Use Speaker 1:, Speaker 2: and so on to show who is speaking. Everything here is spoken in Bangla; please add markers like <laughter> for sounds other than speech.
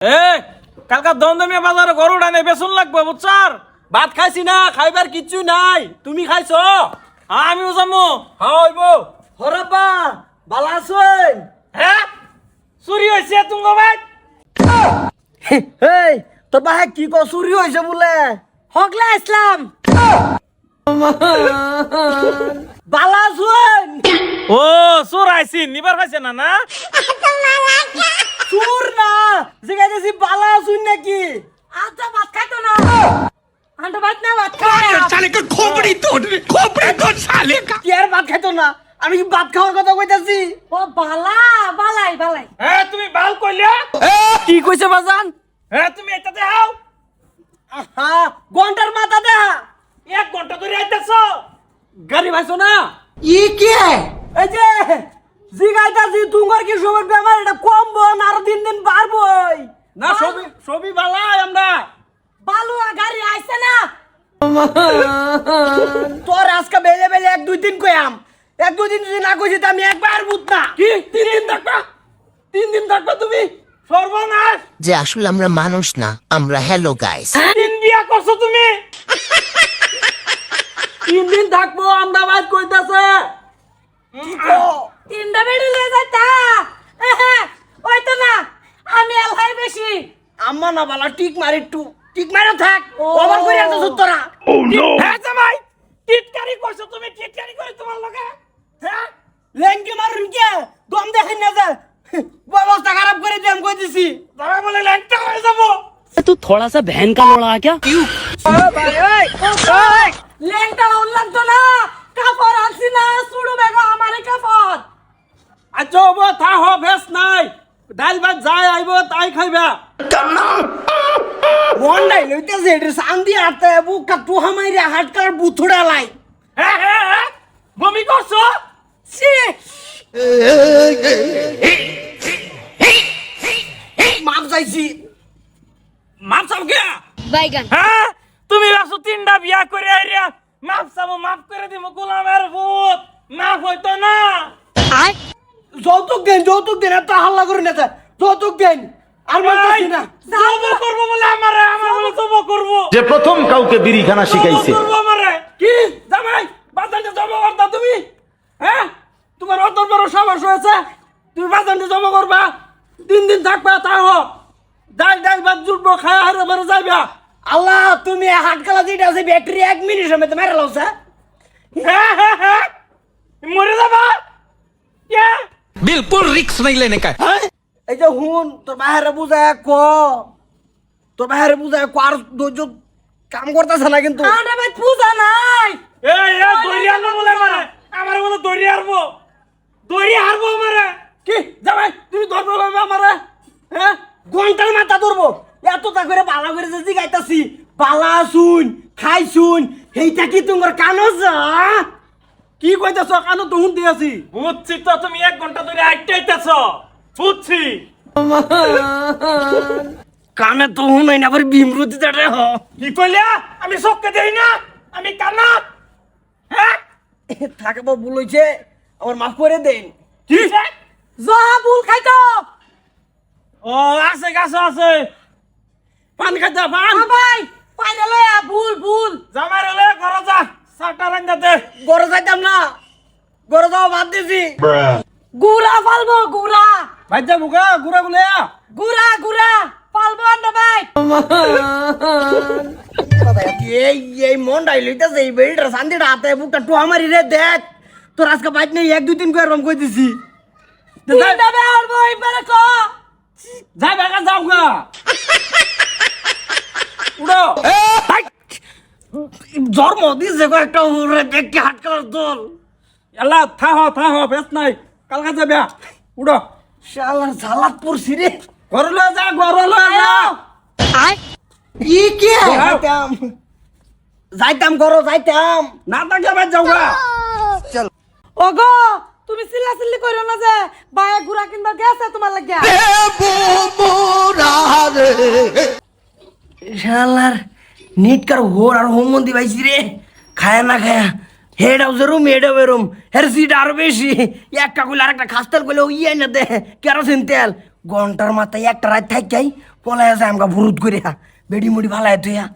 Speaker 1: এ কালকা দমদমিয়া বাজারে গরু ডানে বেসন লাগবে বুঝছার?
Speaker 2: ভাত খাইছি না খাইবার কিচ্ছু নাই। তুমি খাইছো?
Speaker 1: আমিও যাব
Speaker 2: হইব। হরপ্পা বালা আছেন?
Speaker 1: হ্যাঁ? চুরি হয়েছে তুঙ্গ ভাই।
Speaker 2: এই তোর বাহে কি কসুরি হয়েছে বলে।
Speaker 3: হকলা ইসলাম।
Speaker 2: বালা আছেন?
Speaker 1: ও চোর আইসি নিবার পাইছে না না? <laughs>
Speaker 2: চুর শুন নাকি?
Speaker 3: আচ্ছা ভাত খাইতো না। আন্ডা ভাত না ভাত খাই।
Speaker 4: শালে কে খোপড়ি তোর খোপড়ি তোর শালে
Speaker 2: কে আর ভাত খাইতো না? আমি কি ভাত খাওয়ার কথা কইতাছি?
Speaker 3: ও বালা বালাই বালাই।
Speaker 1: হ্যাঁ তুমি বাল কইলে?
Speaker 2: কি কইছে বাজান?
Speaker 1: এ তুমি এটা দেখাও।
Speaker 2: আহা ঘণ্টার মাথা দে
Speaker 1: এক ঘণ্টা ধরে আইতাছো।
Speaker 2: গাড়ি ভাইছো না? ই কে? এই যে জিগাইতাছি তুঙ্গর কি সবার ব্যাপার এটা
Speaker 1: সবই সবই বালাই আমরা।
Speaker 3: বালু আর গাড়ি আইছে না? <laughs>
Speaker 2: তোর আজকে বেলে বেলে এক দুই দিন কয়াম এক দুই দিন যদি না কইছি তো আমি একবার বুঝ না।
Speaker 1: কি? তিন দিন থাকবা? তিন দিন থাকবা তুমি? সর্বনাশ!
Speaker 5: যে আসলে আমরা মানুষ না আমরা হ্যালো গাইস
Speaker 1: তিন বিয়া করছ তুমি?
Speaker 2: তিন দিন থাকব আমদাবাদ কইতাছে।
Speaker 3: তিনটা বেড়ে লিয়ে যাইতা ওই তো না আমি আল্লাহ বেশি
Speaker 2: আম্মা না বালা টিক মারি একটু টিক মারে থাক ওভার করে এত তোরা
Speaker 1: হ্যাঁ জামাই টিটকারি করছো তুমি টিটকারি করে তোমার লগে হ্যাঁ
Speaker 2: লেঙ্গি মারুন কে দম দেখেন না যা ব্যবস্থা খারাপ করে দিলাম কই দিছি
Speaker 1: জামাই বলে ল্যাংটা হয়ে যাবো
Speaker 6: तू थोड़ा सा बहन का लोड़ा है क्या
Speaker 3: লেংটা উল্লাম তো না কাপড় আনছি না সুড়ু বেগো আমারে
Speaker 2: ডাল ভাত যাই আইব তাই খাইবা মন নাই লইতেছে এটা সান্দি আতে বুকা টু হামাইরে হাটকার বুথুড়া লাই
Speaker 1: বমি করছ
Speaker 3: ছি
Speaker 2: মাপ চাইছি
Speaker 1: মাপ চাও কে
Speaker 3: বাইগান
Speaker 1: হ্যাঁ তুমি ভাবছ তিনটা বিয়া করে আইরিয়া মাপ চাবো মাপ করে দিব গোলামের ভূত মাপ হইতো না
Speaker 3: আয়
Speaker 2: যৌতুক দেন যৌতুক দেন এত হাল্লা করে না যৌতুক দেন আর মানতেছি না।
Speaker 1: করব বলে আমারে আমার বলে জব করব।
Speaker 7: যে প্রথম কাউকে বিড়িখানা শিখাইছে।
Speaker 1: আমারে। কি? জামাই করতা তুমি? হ্যাঁ? তোমার অত বড় সাহস হয়েছে? তুমি জব করবা? তিন দিন থাকবা তা হোক ডাল ডাল ভাত জুটবো খায় হারে বারে যাইবা।
Speaker 2: আল্লাহ তুমি হাটকালা যেটা আছে ব্যাটারি এক মিনিট সময় তো মেরে লাউছা
Speaker 1: হ্যাঁ হ্যাঁ হ্যাঁ। মরে যাবা? কে?
Speaker 4: বিলকুল রিক্স নাই লেনে
Speaker 2: কা এই যে হুন তোর বাহারে বুঝায় ক। তোর বাহারে বুঝায় ক আর ধৈর্য কাম করতেছে না কিন্তু।
Speaker 3: আরে ভাই পূজা নাই।
Speaker 1: এই এ দড়ি আনব বলে মারে আমার বলে দড়ি আরবো দড়ি আরবো আমারে
Speaker 2: কি? জামাই তুমি ধরবো আমারে হ্যাঁ ঘণ্টার মাথা ধরবো এতটা করে বালা করে যে গাইতাছি বালা শুন খাই শুন সেইটা কি তোমার কানস কি কইতাছ? কানো তো হুন দিয়াছি
Speaker 1: বুঝছি তো তুমি এক ঘণ্টা ধরে আইতে আইতেছ। বুঝছি।
Speaker 2: কানে তো হুন না আবার বিমরুতি দাঁড়ে হ।
Speaker 1: কি কইলা? আমি চোখকে দেই না আমি কানা হ্যাঁ?
Speaker 2: থাকব ভুল হইছে। আমার মাফ করে দেন।
Speaker 1: কি?
Speaker 3: যা বুল খাইতো
Speaker 1: ও আছে গাছ আছে। পান খাইতে পান।
Speaker 3: ভাই পাইলে লয়া ভুল ভুল
Speaker 1: জামাই রে ঘর যা সাটা রান্দাতে
Speaker 2: গড়ে যাইতাম না গড়ে যাওয়া বাদ দিছি
Speaker 3: গুড়া ফালবো গুড়া
Speaker 2: ভাই যাব গা ঘুরা গুলে
Speaker 3: গুড়া গুড়া ফালবো আন্টা ভাই
Speaker 2: এই এই মনটাই লইতাছে এই বেড়িটার শান্তিটা হাতে বুকটা টুয়া মারি রে দেখ। তোর আজকে বাইক নেই এক দুই দিন করে রম কই দিছি। যাই। বেকা যাও গা। উড়ো জন্ম দিছে একটা হাট কালার দল।
Speaker 1: এলা থা হ থা হ বেশ নাই। কালকা যাবে উড়ো
Speaker 2: শালার ঝালাত পড়ছি রে।
Speaker 1: ঘর যা ঘর লয়ে যা।
Speaker 3: আয়।
Speaker 2: ই কে? যাইতাম। যাইতাম করো যাইতাম।
Speaker 1: না তাকে বাদ যাও গা।
Speaker 3: ওগো তুমি চিল্লা চিল্লি করো না যে বায়া গুড়া কিনবা গেছে তোমার লাগিয়া।
Speaker 2: শালার নিটকার হোর আর হোম মন্দি রে। খায় না খায়া। হেড হাউসের রুম হেড হাউসের রুম। হের সিট আরও বেশি। একটা কইলে আর একটা খাস্তাল কইলে ইয়ে না দে। কেরোসিন তেল। ঘণ্টার মাথায় একটা রাত থাক যাই পলায় যায় আমগা ভুরুত করে বেডি মুড়ি ভালায় তুই হা